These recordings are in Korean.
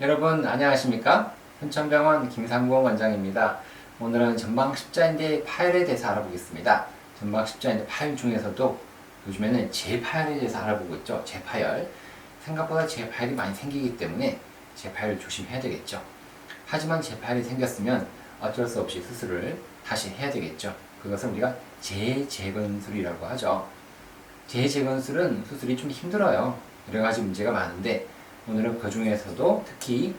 여러분 안녕하십니까? hun천병원 김상공 원장입니다. 오늘은 전방 십자인대 파열에 대해서 알아보겠습니다. 전방 십자인대 파열 중에서도 요즘에는 재파열에 대해서 알아보고 있죠. 재파열. 생각보다 재파열이 많이 생기기 때문에 재파열 조심해야 되겠죠. 하지만 재파열이 생겼으면 어쩔 수 없이 수술을 다시 해야 되겠죠. 그것을 우리가 재재건술이라고 하죠. 재재건술은 수술이 좀 힘들어요. 여러 가지 문제가 많은데 오늘은 그 중에서도 특히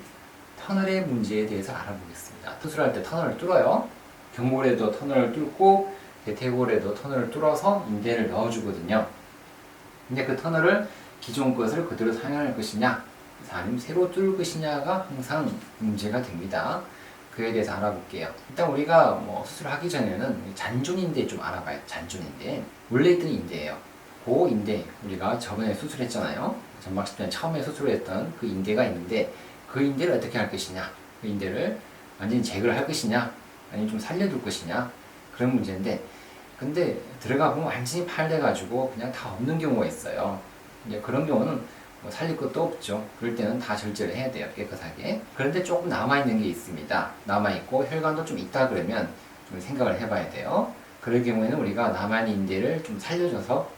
터널의 문제에 대해서 알아보겠습니다. 수술할 때 터널을 뚫어요. 경골에도 터널을 뚫고 대퇴골에도 터널을 뚫어서 인대를 넣어주거든요. 근데 그 터널을 기존 것을 그대로 사용할 것이냐, 아니면 새로 뚫을 것이냐가 항상 문제가 됩니다. 그에 대해서 알아볼게요. 일단 우리가 뭐 수술하기 전에는 잔존인대 좀 알아봐요. 잔존인대. 원래 있던 인대예요. 그 인대 우리가 저번에 수술했잖아요. 전막십전 처음에 수술했던 그 인대가 있는데 그 인대를 어떻게 할 것이냐, 그 인대를 완전히 제거를 할 것이냐, 아니면 좀 살려둘 것이냐 그런 문제인데 근데 들어가 보면 완전히 파열돼가지고 그냥 다 없는 경우가 있어요. 이제 그런 경우는 뭐 살릴 것도 없죠. 그럴 때는 다 절제를 해야 돼요. 깨끗하게. 그런데 조금 남아있는 게 있습니다. 남아있고 혈관도 좀 있다 그러면 좀 생각을 해봐야 돼요. 그럴 경우에는 우리가 남아있는 인대를 좀 살려줘서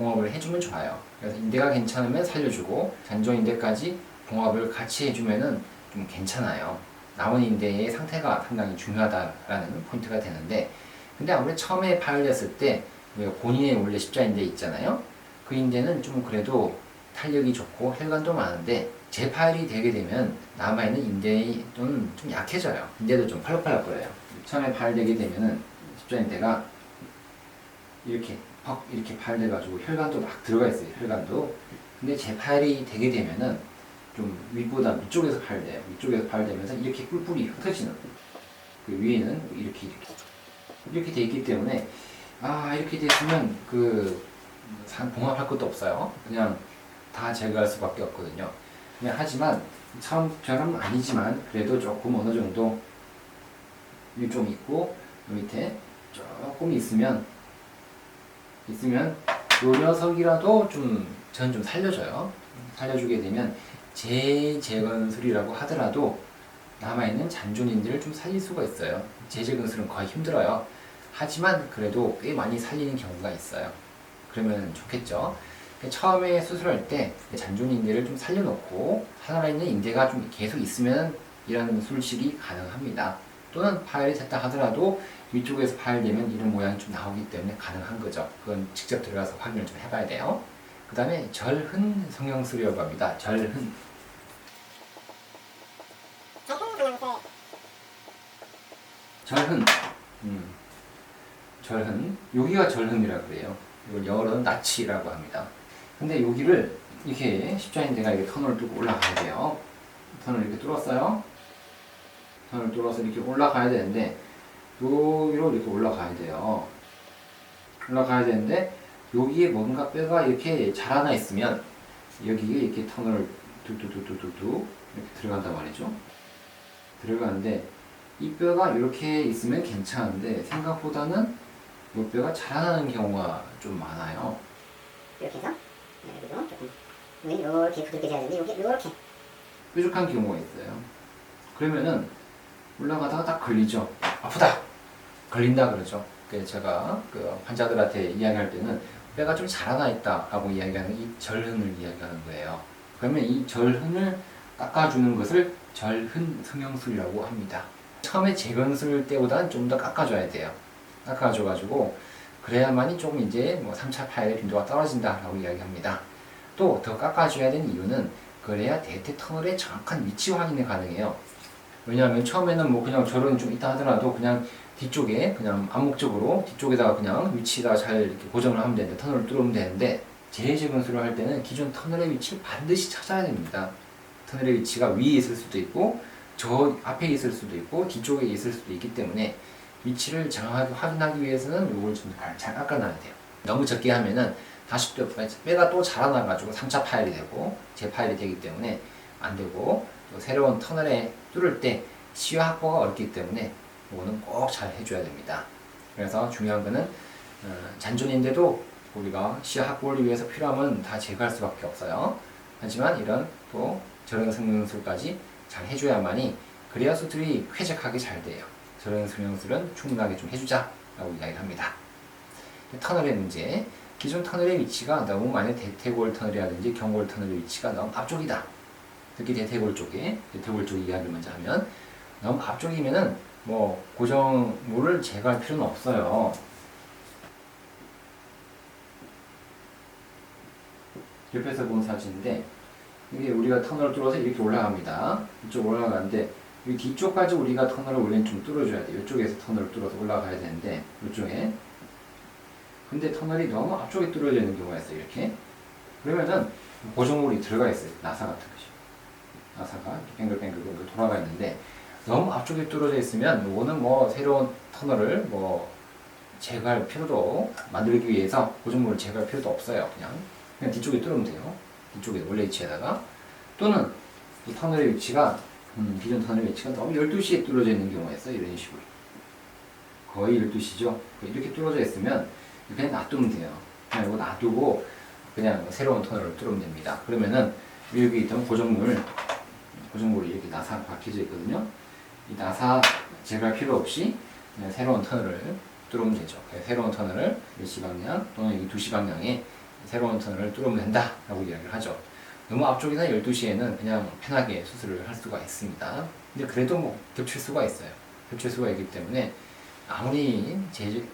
봉합을 해주면 좋아요. 그래서 인대가 괜찮으면 살려주고 잔존 인대까지 봉합을 같이 해주면은 좀 괜찮아요. 남은 인대의 상태가 상당히 중요하다라는 포인트가 되는데 근데 아무래도 처음에 파열렸을 때 본인의 원래 십자인대 있잖아요. 그 인대는 좀 그래도 탄력이 좋고 혈관도 많은데 재파열이 되게 되면 남아있는 인대는 좀 약해져요. 인대도 좀 펄럭펄럭거려요. 처음에 파열되게 되면은 십자인대가 이렇게 퍽 이렇게 파열돼가지고 혈관도 막 들어가 있어요. 혈관도. 근데 재파열이 되게 되면은 좀 윗보다 위쪽에서 파열돼요. 위쪽에서 파열되면서 이렇게 뿔뿔이 흩어지는. 그 위에는 이렇게 이렇게 이렇게 돼 있기 때문에 아 이렇게 됐으면 그 산- 봉합할 것도 없어요. 그냥 다 제거할 수밖에 없거든요. 그냥 하지만 처음처럼 아니지만 그래도 조금 어느 정도 좀 있고 요 밑에 조금 있으면 있으면 요 녀석이라도 좀 저는 좀 살려줘요. 살려주게 되면 재재건술이라고 하더라도 남아있는 잔존인들을 좀 살릴 수가 있어요. 재재건술은 거의 힘들어요. 하지만 그래도 꽤 많이 살리는 경우가 있어요. 그러면 좋겠죠. 처음에 수술할 때 잔존 인대를 좀 살려놓고 살아있는 인대가 좀 계속 있으면 이런 수술이 가능합니다. 또는 파열이 됐다 하더라도 위쪽에서 파열되면 이런 모양이 좀 나오기 때문에 가능한 거죠. 그건 직접 들어가서 확인을 좀 해봐야 돼요. 그 다음에 절흔 성형술이라고 합니다. 절흔. 절흔. 음. 절흔. 여기가 절흔이라고 그래요. 이걸 영어로는 나치라고 합니다. 근데 여기를 이렇게 십자인대가 이렇게 터널을 뚫고 올라가야 돼요. 터널을 이렇게 뚫었어요. 터널을 뚫어서 이렇게 올라가야 되는데 여기로 이렇게 올라가야 돼요. 올라가야 되는데 여기에 뭔가 뼈가 이렇게 자라나 있으면 여기에 이렇게 터널을 뚝뚝뚝뚝뚝 이렇게 들어간단 말이죠. 들어가는데 이 뼈가 이렇게 있으면 괜찮은데 생각보다는 이 뼈가 자라나는 경우가 좀 많아요. 이렇게 해서 네, 여기도 조금 이렇게 부드럽게 돼야 되는데 여기 이렇게 뾰족한 경우가 있어요. 그러면은 올라가다가 딱 걸리죠. 아프다. 걸린다 그러죠. 그래서 제가 그 환자들한테 이야기할 때는 뼈가 좀 자라나 있다라고 이야기하는 이 절흔을 이야기하는 거예요. 그러면 이 절흔을 깎아주는 것을 절흔 성형술이라고 합니다. 처음에 재건술 때보다는 좀 더 깎아줘야 돼요. 깎아줘가지고 그래야만이 조금 이제 뭐 3차 파열의 빈도가 떨어진다라고 이야기합니다. 또 더 깎아줘야 되는 이유는 그래야 대퇴 터널의 정확한 위치 확인이 가능해요. 왜냐하면 처음에는 뭐 그냥 저런 좀 있다 하더라도 그냥 뒤쪽에 그냥 암묵적으로 뒤쪽에다가 그냥 위치에다가 잘 이렇게 고정을 하면 되는데 터널을 뚫으면 되는데 재재건술을 할 때는 기존 터널의 위치를 반드시 찾아야 됩니다. 터널의 위치가 위에 있을 수도 있고 저 앞에 있을 수도 있고 뒤쪽에 있을 수도 있기 때문에 위치를 정확하게 확인하기 위해서는 이걸 좀 잘 깎아놔야 돼요. 너무 적게 하면은 다시 또 뼈가 또 자라나가지고 3차 파열이 되고 재파열이 되기 때문에 안 되고 또 새로운 터널에 뚫을 때 시야 확보가 어렵기 때문에 이거는 꼭 잘 해줘야 됩니다. 그래서 중요한 거는 어, 잔존인데도 우리가 시야 확보를 위해서 필요하면 다 제거할 수밖에 없어요. 하지만 이런 또 저런 성능술까지 잘 해줘야만이 그래야 수술이 쾌적하게 잘 돼요. 저런 성형술은 충분하게 좀 해주자 라고 이야기를 합니다. 터널의 문제. 기존 터널의 위치가 너무 많이 대퇴골 터널이라든지 경골 터널의 위치가 너무 앞쪽이다. 특히 대퇴골 쪽에 대퇴골 쪽 이야기를 먼저 하면 너무 앞쪽이면은 뭐 고정물을 제거할 필요는 없어요. 옆에서 본 사진인데 이게 우리가 터널을 뚫어서 이렇게 올라갑니다. 이쪽 올라가는데 이 뒤쪽까지 우리가 터널을 원래는 좀 뚫어줘야 돼. 이쪽에서 터널을 뚫어서 올라가야 되는데 이쪽에 근데 터널이 너무 앞쪽에 뚫어져 있는 경우가 있어요. 이렇게 그러면은 고정물이 들어가 있어요. 나사 같은 것이 나사가 뱅글뱅글 돌아가 있는데 너무 앞쪽에 뚫어져 있으면 이거는 뭐 새로운 터널을 뭐 제거할 필요도 만들기 위해서 고정물을 제거할 필요도 없어요. 그냥 그냥 뒤쪽에 뚫으면 돼요. 뒤쪽에 원래 위치에다가 또는 이 터널의 위치가 음, 기존 터널의 위치가 너무 12시에 뚫어져 있는 경우가 있어요. 이런 식으로 거의 12시죠. 이렇게 뚫어져 있으면 그냥 놔두면 돼요. 그냥 이거 놔두고 그냥 새로운 터널을 뚫으면 됩니다. 그러면은 여기 있던 고정물 고정물이 이렇게 나사 박혀져 있거든요. 이 나사 제거할 필요 없이 새로운 터널을 뚫으면 되죠. 그래서 새로운 터널을 1시 방향 또는 이 2시 방향에 새로운 터널을 뚫으면 된다라고 이야기를 하죠. 너무 앞쪽이나 12시에는 그냥 편하게 수술을 할 수가 있습니다. 근데 그래도 뭐 겹칠 수가 있어요. 겹칠 수가 있기 때문에 아무리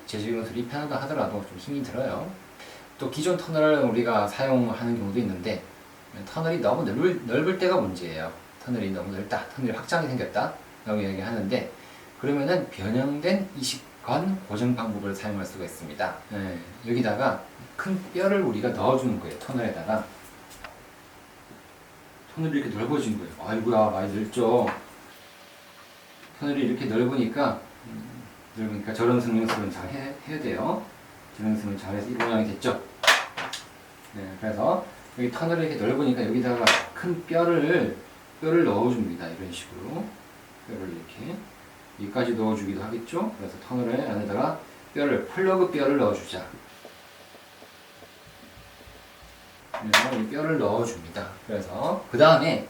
재질용술이 편하다 하더라도 좀 힘이 들어요. 또 기존 터널을 우리가 사용하는 경우도 있는데 터널이 너무 넓을, 넓을 때가 문제예요. 터널이 너무 넓다, 터널이 확장이 생겼다 라고 이야기하는데 그러면은 변형된 이식관 고정 방법을 사용할 수가 있습니다. 예, 여기다가 큰 뼈를 우리가 넣어주는 거예요. 터널에다가 터널이 이렇게 넓어진 거예요. 아이고야 많이 넓죠. 터널이 이렇게 넓으니까 음, 넓으니까 저런 성형술은 잘 해, 해야 돼요. 저런 성형술 잘해서 이 모양이 됐죠. 네, 그래서 여기 터널이 이렇게 넓으니까 여기다가 큰 뼈를 뼈를 넣어줍니다. 이런 식으로 뼈를 이렇게 여기까지 넣어주기도 하겠죠. 그래서 터널에 안에다가 뼈를 플러그 뼈를 넣어주자. 그래서 이 뼈를 넣어줍니다. 그래서 그 다음에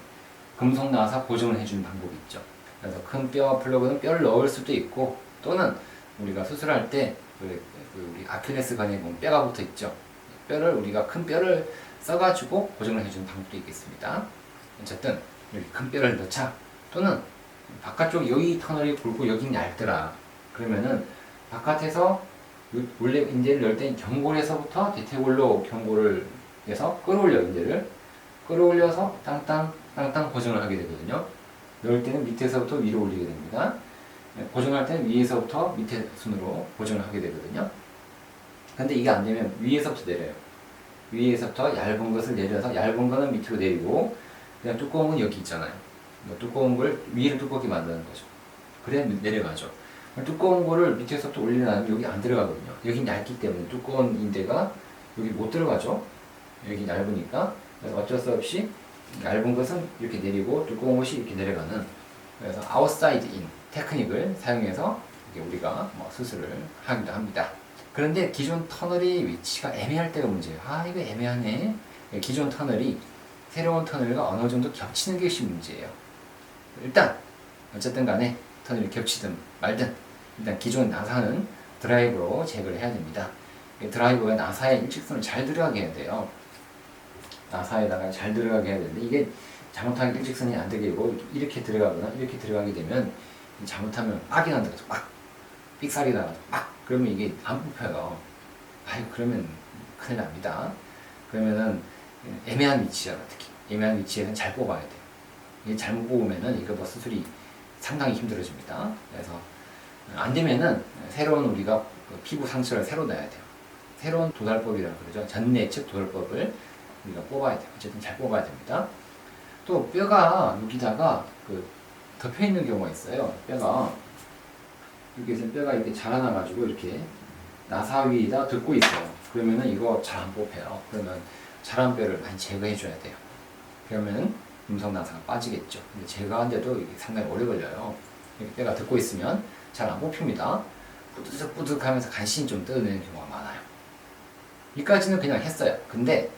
금속 나사 고정을 해주는 방법이 있죠. 그래서 큰 뼈 플러그는 뼈를 넣을 수도 있고 또는 우리가 수술할 때 그, 그 우리 아킬레스건에 보면 뼈가 붙어 있죠. 뼈를 우리가 큰 뼈를 써가지고 고정을 해주는 방법도 있겠습니다. 어쨌든 여기 큰 뼈를 넣자 또는 바깥쪽 여기 터널이 굵고 여긴 얇더라. 그러면은 바깥에서 요- 원래 인대를 넣을 땐 경골에서부터 대퇴골로 경골을 해서 끌어올려 인대를 끌어올려서 땅땅 땅땅 고정을 하게 되거든요. 넣을 때는 밑에서부터 위로 올리게 됩니다. 네, 고정할 때는 위에서부터 밑에 순으로 고정을 하게 되거든요. 근데 이게 안 되면 위에서부터 내려요. 위에서부터 얇은 것을 내려서 얇은 거는 밑으로 내리고 그냥 건 여기 있잖아요. 뭐 두꺼운 걸 위를 두껍게 만드는 거죠. 그래야 내려가죠. 두꺼운 거를 밑에서부터 올리려면 여기 안 들어가거든요. 여긴 얇기 때문에 두꺼운 인대가 여기 못 들어가죠. 여기 얇으니까. 그래서 어쩔 수 없이 얇은 것은 이렇게 내리고 두꺼운 것이 이렇게 내려가는 그래서 아웃사이드 인 테크닉을 사용해서 우리가 뭐 수술을 하기도 합니다. 그런데 기존 터널이 위치가 애매할 때가 문제예요. 아 이거 애매하네. 기존 터널이 새로운 터널과 어느 정도 겹치는 것이 문제예요. 일단 어쨌든 간에 터널이 겹치든 말든 일단 기존 나사는 드라이브로 제거를 해야 됩니다. 이 드라이브가 나사의 일직선을 잘 들어가게 해야 돼요. 나사에다가 잘 들어가게 해야 되는데 이게 잘못하면 일직선이 안 되게 되고 이렇게 들어가거나 이렇게 들어가게 되면 잘못하면 빡이 난다고 막 삑살이 나가지고 막 그러면 이게 안 뽑혀요. 아유 그러면 큰일 납니다. 그러면은 애매한 위치잖아 특히 애매한 위치에는 잘 뽑아야 돼요. 잘못 뽑으면은 이거 뭐 수술이 상당히 힘들어집니다. 그래서 안 되면은 새로운 우리가 그 피부 상처를 새로 넣어야 돼요. 새로운 도달법이라고 그러죠. 전내측 도달법을 우리가 뽑아야 돼요. 어쨌든 잘 뽑아야 됩니다. 또 뼈가 여기다가 그 덮여 있는 경우가 있어요. 뼈가 여기에서 뼈가 이렇게 자라나가지고 이렇게 나사 위에다 듣고 있어요. 그러면은 이거 잘 안 뽑혀요. 그러면 자란 뼈를 많이 제거해 줘야 돼요. 그러면 음성 나사가 빠지겠죠. 근데 제거하는데도 이게 상당히 오래 걸려요. 뼈가 듣고 있으면 잘 안 뽑힙니다. 뿌득뿌득하면서 간신히 좀 뜯어내는 경우가 많아요. 여기까지는 그냥 했어요. 근데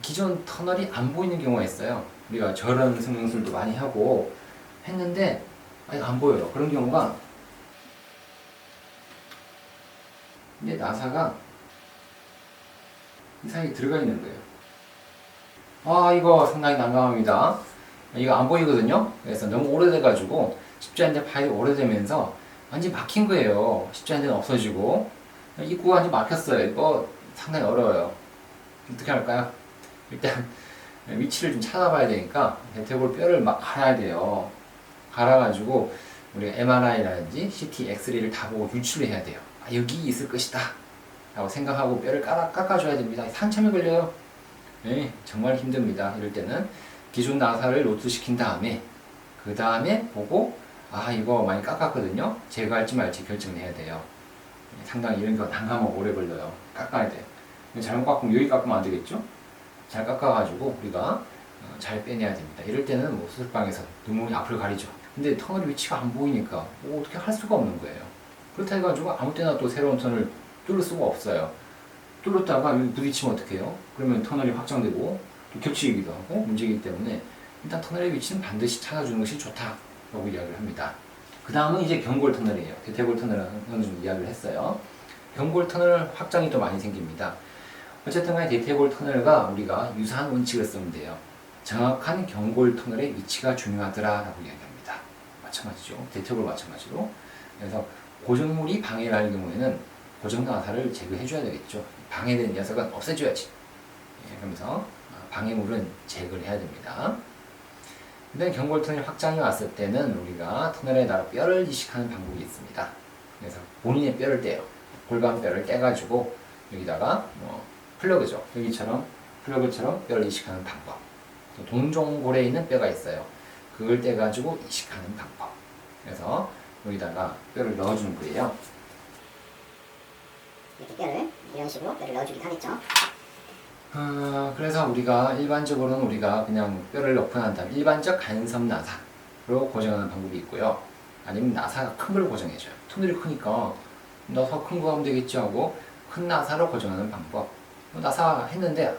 기존 터널이 안 보이는 경우가 있어요. 우리가 저런 성형술도 많이 하고 했는데 아니 안 보여요. 그런 경우가 근데 나사가 이 사이에 들어가 있는 거예요. 아 이거 상당히 난감합니다. 이거 안 보이거든요. 그래서 너무 오래돼가지고 않은데 파일이 오래되면서 완전 막힌 거예요. 데는 없어지고 입구가 완전 막혔어요. 이거 상당히 어려워요. 어떻게 할까요? 일단 위치를 좀 찾아봐야 되니까 대퇴골 뼈를 막 갈아야 돼요. 갈아가지고 우리가 MRI라든지 CT, 엑스레이를 다 보고 유출을 해야 돼요. 아, 여기 있을 것이다. 라고 생각하고 뼈를 깎아, 깎아줘야 됩니다. 한참이 걸려요. 네, 정말 힘듭니다. 이럴 때는 기존 나사를 노트시킨 다음에 그 다음에 보고 아 이거 많이 깎았거든요. 제거할지 말지 결정해야 돼요. 네, 상당히 이런 거 난감하고 오래 걸려요. 깎아야 돼요. 잘못 깎으면 여기 깎으면 안 되겠죠? 잘 깎아가지고 우리가 어, 잘 빼내야 됩니다. 이럴 때는 뭐 수술방에서 눈물이 앞을 가리죠. 근데 터널 위치가 안 보이니까 뭐 어떻게 할 수가 없는 거예요. 그렇다 해가지고 아무 때나 또 새로운 터널 뚫을 수가 없어요. 뚫었다가 여기 부딪히면 어떡해요? 그러면 터널이 확장되고 또 겹치기도 하고 문제이기 때문에 일단 터널의 위치는 반드시 찾아주는 것이 좋다라고 이야기를 합니다. 그 다음은 이제 경골 터널이에요. 대퇴골 터널은 어느 이야기를 했어요. 경골 터널 확장이 또 많이 생깁니다. 어쨌든 간에 대퇴골 터널과 우리가 유사한 원칙을 쓰면 돼요. 정확한 경골 터널의 위치가 중요하더라라고 이야기합니다. 마찬가지죠. 대퇴골 마찬가지로. 그래서 고정물이 방해를 하는 경우에는 고정 나사를 제거해 줘야 되겠죠. 방해된 녀석은 없애줘야지. 예, 그러면서 방해물은 제거를 해야 됩니다. 근데 경골 터널 확장이 왔을 때는 우리가 터널에다가 뼈를 이식하는 방법이 있습니다. 그래서 본인의 뼈를 떼요. 골반뼈를 떼가지고 여기다가 뭐 플러그죠. 여기처럼 플러그처럼 뼈를 이식하는 방법. 또 동종골에 있는 뼈가 있어요. 그걸 떼가지고 이식하는 방법. 그래서 여기다가 뼈를 넣어주는 거예요. 이렇게 뼈를 이런 식으로 뼈를 넣어주긴 하겠죠. 어, 그래서 우리가 일반적으로는 우리가 그냥 뼈를 난 다음 일반적 간섭 나사로 고정하는 방법이 있고요. 아니면 나사가 큰 걸 고정해줘요. 터널이 크니까 나사 큰 거 하면 되겠지 하고 큰 나사로 고정하는 방법. 뭐 나사 했는데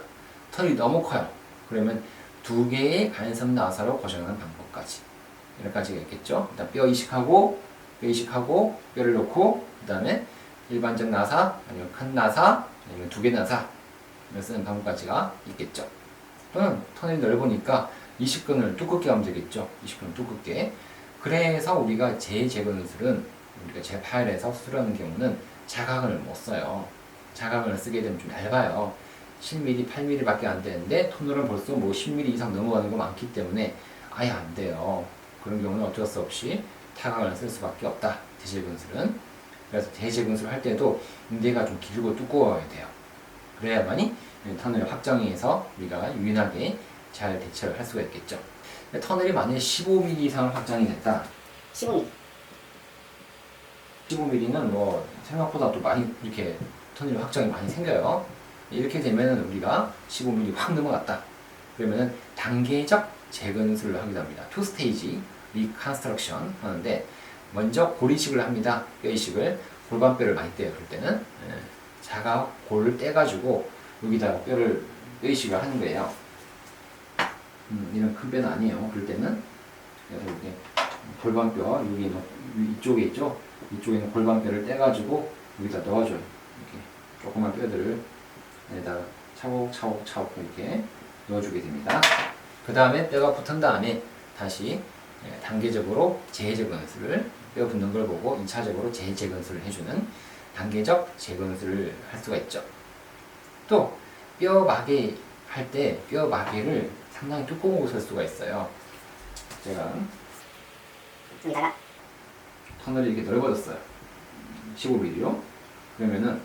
터널이 너무 커요. 그러면 두 개의 간섭 나사로 고정하는 방법까지 여러 가지가 있겠죠. 일단 뼈 이식하고 뼈 이식하고 뼈를 넣고 그 다음에 일반적 나사 아니면 큰 나사 아니면 두 개 나사 를 쓰는 방법까지가 있겠죠. 또는 터널이 넓으니까 20근을 두껍게 하면 되겠죠. 20근을 두껍게. 그래서 우리가 재재건술은 우리가 재파열해서 수술하는 경우는 자각을 못 써요. 자각을 쓰게 되면 좀 얇아요. 10mm, 8mm밖에 안 되는데 터널은 벌써 뭐 10mm 이상 넘어가는 거 많기 때문에 아예 안 돼요. 그런 경우는 어쩔 수 없이 타각을 쓸 수밖에 없다. 대재건술은. 그래서 대재건술 할 때도 인대가 좀 길고 두꺼워야 돼요. 그래야만이 터널 확장해서 우리가 유연하게 잘 대처를 할 수가 있겠죠. 터널이 만약에 15mm 이상 확장이 됐다. 15mm. 15mm는 뭐 생각보다 또 많이 이렇게 터널 확장이 많이 생겨요. 이렇게 되면은 우리가 15mm 확 넘어갔다. 그러면은 단계적 재건술을 하기도 합니다. 투 스테이지 리컨스트럭션 하는데 먼저 골이식을 합니다. 뼈이식을 골반뼈를 많이 떼요. 그럴 때는 예. 자가 골을 떼가지고 여기다가 뼈를 뼈이식을 하는 거예요. 음, 이런 큰 뼈는 아니에요. 그럴 때는 이렇게 골반뼈 여기 이쪽에 있죠. 이쪽에 있는 골반뼈를 떼가지고 여기다 넣어줘요. 이렇게 조그만 뼈들을 여기다가 차곡차곡 차곡 이렇게 넣어주게 됩니다. 그 다음에 뼈가 붙은 다음에 다시 예, 단계적으로 재재건술을 뼈 붙는 걸 보고 2차적으로 재재건술을 해주는 단계적 재건술을 할 수가 있죠. 또 뼈 마개 할 때 뼈 마개를 상당히 두꺼운 곳을 쓸 수가 있어요. 제가 여기다가 터널이 이렇게 넓어졌어요. 15mm로. 그러면은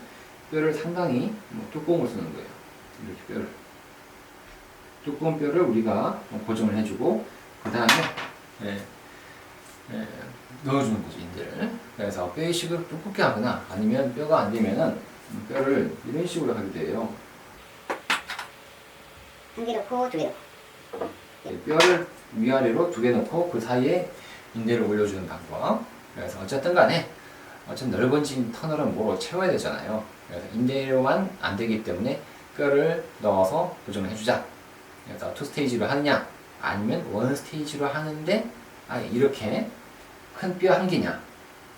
뼈를 상당히 뭐 두꺼운 걸 쓰는 거예요. 이렇게 뼈를. 두꺼운 뼈를 우리가 고정을 해주고 그 다음에 예, 예, 넣어주는 거죠 인대를. 그래서 뼈 이식을 두껍게 하거나 아니면 뼈가 안 되면은 뼈를 이런 식으로 하기도 해요. 한 개 넣고 두 개 넣고. 예, 뼈를 위아래로 두 개 넣고 그 사이에 인대를 올려주는 방법. 그래서 어쨌든 간에 어쨌든 넓어진 터널은 뭐로 채워야 되잖아요. 그래서 인대로만 안 되기 때문에 뼈를 넣어서 고정을 해주자. 그래서 투 스테이지로 하느냐 아니면 원 스테이지로 하는데 아 이렇게 큰 뼈 한 개냐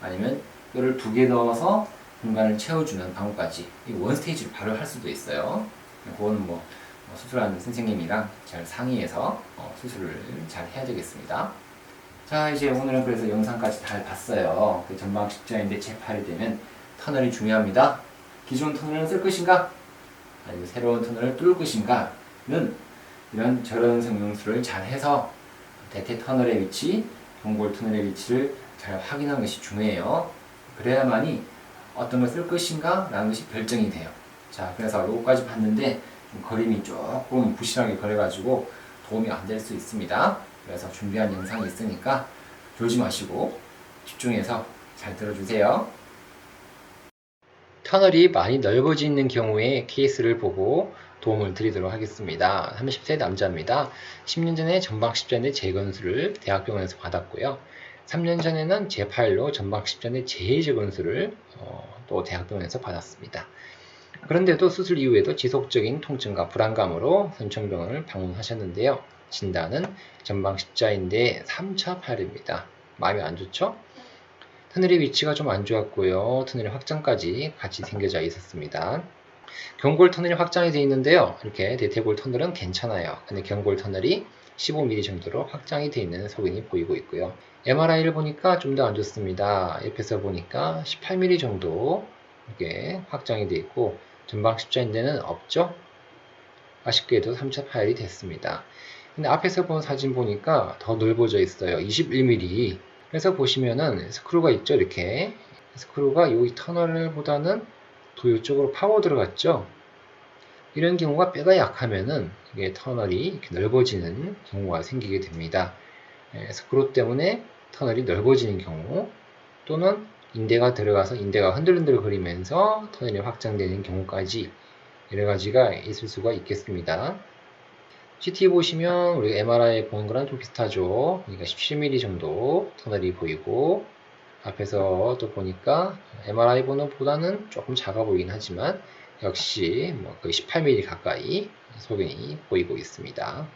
아니면 뼈를 두 개 넣어서 공간을 채워주는 방법까지 이 원 스테이지로 바로 할 수도 있어요. 그건 뭐 어, 수술하는 선생님이랑 잘 상의해서 어, 수술을 잘 해야 되겠습니다. 자 이제 오늘은 그래서 영상까지 잘 봤어요. 그 전방 십자인대 재팔이 되면 터널이 중요합니다. 기존 터널을 쓸 것인가? 아니면 새로운 터널을 뚫을 것인가는 이런 저런 성형수를 잘 해서 대퇴 터널의 위치, 동골 터널의 위치를 잘 확인하는 것이 중요해요. 그래야만이 어떤 걸 쓸 것인가 라는 것이 결정이 돼요. 자, 그래서 요거까지 봤는데 좀 그림이 조금 부실하게 그려가지고 도움이 안 될 수 있습니다. 그래서 준비한 영상이 있으니까 졸지 마시고 집중해서 잘 들어주세요. 터널이 많이 넓어지는 경우에 케이스를 보고 도움을 드리도록 하겠습니다. 30세 남자입니다. 10년 전에 전방 십자인대 재건수를 대학병원에서 받았고요. 3년 전에는 제8로 전방 십자인대 재재건수를 어, 또 대학병원에서 받았습니다. 그런데도 수술 이후에도 지속적인 통증과 불안감으로 선천병원을 방문하셨는데요. 진단은 전방 십자인대 3차 파열입니다. 마음이 안 좋죠? 터널의 위치가 좀 안 좋았고요. 터널의 확장까지 같이 생겨져 있었습니다. 경골 터널이 확장이 되어 있는데요. 이렇게 대퇴골 터널은 괜찮아요. 근데 경골 터널이 15mm 정도로 확장이 되어 있는 소견이 보이고 있고요. MRI를 보니까 좀 더 안 좋습니다. 옆에서 보니까 18mm 정도 이렇게 확장이 되어 있고 전방 십자인대는 없죠. 아쉽게도 3차 파열이 됐습니다. 근데 앞에서 본 사진 보니까 더 넓어져 있어요. 21mm. 그래서 보시면은 스크루가 있죠. 이렇게 스크루가 이 터널보다는 더 이쪽으로 파고 들어갔죠. 이런 경우가 뼈가 약하면은 이게 터널이 이렇게 넓어지는 경우가 생기게 됩니다. 예, 스크루 때문에 터널이 넓어지는 경우 또는 인대가 들어가서 인대가 흔들흔들 거리면서 터널이 확장되는 경우까지 여러 가지가 있을 수가 있겠습니다. CT 보시면 우리가 MRI 보는 거랑 좀 비슷하죠. 그러니까 17mm 정도 터널이 보이고 앞에서 또 보니까 MRI 보는 보다는 조금 작아 보이긴 하지만 역시 뭐 거의 18mm 가까이 소견이 보이고 있습니다.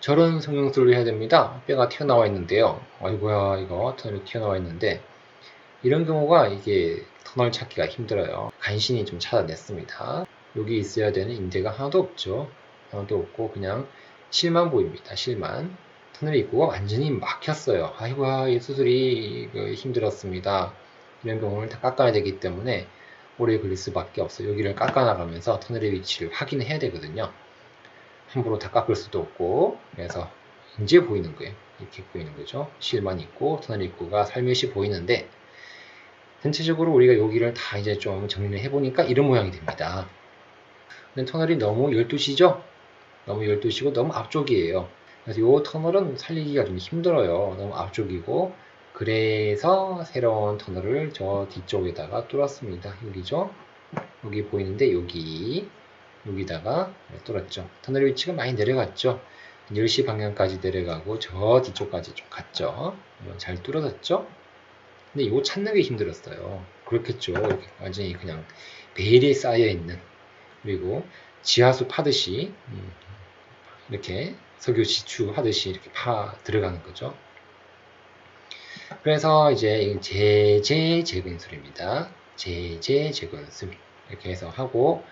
저런 성형술을 해야 됩니다. 뼈가 튀어나와 있는데요. 아이고야 이거 터널이 튀어나와 있는데 이런 경우가 이게 터널 찾기가 힘들어요. 간신히 좀 찾아냈습니다. 여기 있어야 되는 인대가 하나도 없죠. 하나도 없고 그냥 실만 보입니다. 실만. 터널 입구가 완전히 막혔어요. 아이고야 이 수술이 그 힘들었습니다. 이런 경우는 다 깎아야 되기 때문에 오래 걸릴 수밖에 없어요. 여기를 깎아나가면서 터널의 위치를 확인해야 되거든요. 함부로 다 깎을 수도 없고 그래서 이제 보이는 거예요. 이렇게 보이는 거죠. 실만 있고 터널 입구가 살며시 보이는데 전체적으로 우리가 여기를 다 이제 좀 정리를 해보니까 이런 모양이 됩니다. 근데 터널이 너무 12시죠? 너무 12시고 너무 앞쪽이에요. 그래서 이 터널은 살리기가 좀 힘들어요. 너무 앞쪽이고 그래서 새로운 터널을 저 뒤쪽에다가 뚫었습니다. 여기죠? 여기 보이는데 여기 여기다가 뚫었죠. 터널 위치가 많이 내려갔죠. 10시 방향까지 내려가고 저 뒤쪽까지 좀 갔죠. 어, 잘 뚫어졌죠? 근데 이거 찾는 게 힘들었어요. 그렇겠죠. 완전히 그냥 베일에 쌓여 있는 그리고 지하수 파듯이 음, 이렇게 석유 지추 하듯이 이렇게 파 들어가는 거죠. 그래서 이제 제제 재건술입니다. 제제 재건술 이렇게 해서 하고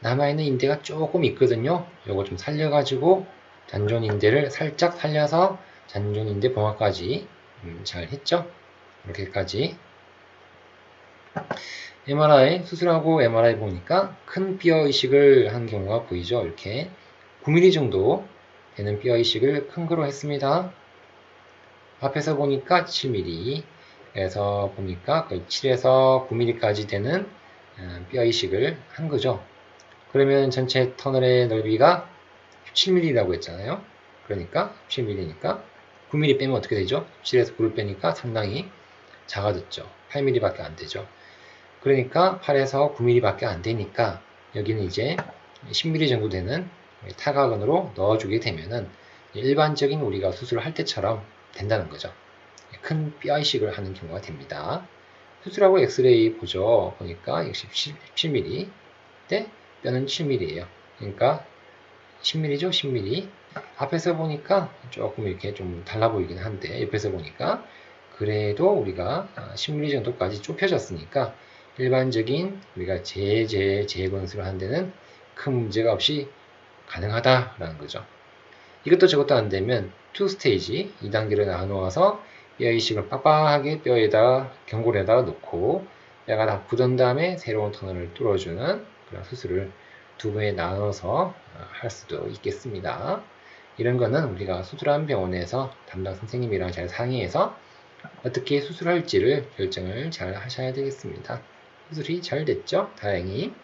남아있는 인대가 조금 있거든요. 요거 좀 살려가지고 잔존 인대를 살짝 살려서 잔존 인대 봉합까지 음, 잘 했죠. 이렇게까지 MRI 수술하고 MRI 보니까 큰 뼈 이식을 한 경우가 보이죠. 이렇게 9mm 정도 되는 뼈 이식을 큰 거로 했습니다. 앞에서 보니까 7mm 그래서 보니까 거의 7에서 9mm까지 되는 어, 뼈 이식을 한 거죠. 그러면 전체 터널의 넓이가 7mm라고 했잖아요. 그러니까 7mm니까 9mm 빼면 어떻게 되죠? 7에서 9를 빼니까 상당히 작아졌죠. 8mm밖에 안 되죠. 그러니까 8에서 9mm밖에 안 되니까 여기는 이제 10mm 정도 되는 타각은으로 넣어주게 되면은 일반적인 우리가 수술을 할 때처럼 된다는 거죠. 큰 뼈 이식을 하는 경우가 됩니다. 수술하고 엑스레이 보죠. 보니까 역시 17mm 때 뼈는 7mm예요. 그러니까 10mm죠, 10mm. 앞에서 보니까 조금 이렇게 좀 달라 보이긴 한데 옆에서 보니까 그래도 우리가 아, 심리 정도까지 좁혀졌으니까 일반적인 우리가 제재 재건수를 한 데는 큰 문제가 없이 가능하다라는 거죠. 이것도 저것도 안 되면 투 스테이지 2단계로 나누어서 뼈 이식을 빡빡하게 뼈에다가 경골에다가 놓고 뼈가 다 굳은 다음에 새로운 터널을 뚫어주는 그런 수술을 두 번에 나눠서 아, 할 수도 있겠습니다. 이런 거는 우리가 수술한 병원에서 담당 선생님이랑 잘 상의해서 어떻게 수술할지를 결정을 잘 하셔야 되겠습니다. 수술이 잘 됐죠? 다행히.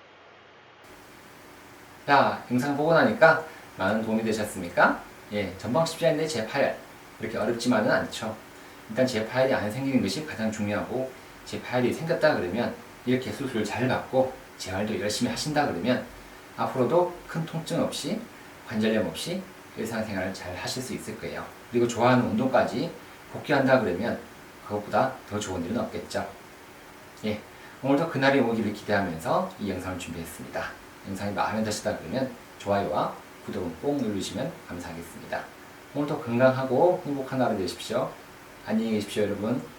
자, 영상 보고 나니까 많은 도움이 되셨습니까? 예, 전방 십자인대 제8열. 이렇게 어렵지만은 않죠. 일단 제8열이 안 생기는 것이 가장 중요하고, 제8열이 생겼다 그러면 이렇게 수술을 잘 받고 재활도 열심히 하신다 그러면 앞으로도 큰 통증 없이 관절염 없이 일상생활을 잘 하실 수 있을 거예요. 그리고 좋아하는 운동까지 복귀한다 그러면 그것보다 더 좋은 일은 없겠죠. 예, 오늘도 그날이 오기를 기대하면서 이 영상을 준비했습니다. 영상이 마음에 드시다 그러면 좋아요와 구독은 꼭 누르시면 감사하겠습니다. 오늘도 건강하고 행복한 하루 되십시오. 안녕히 계십시오, 여러분.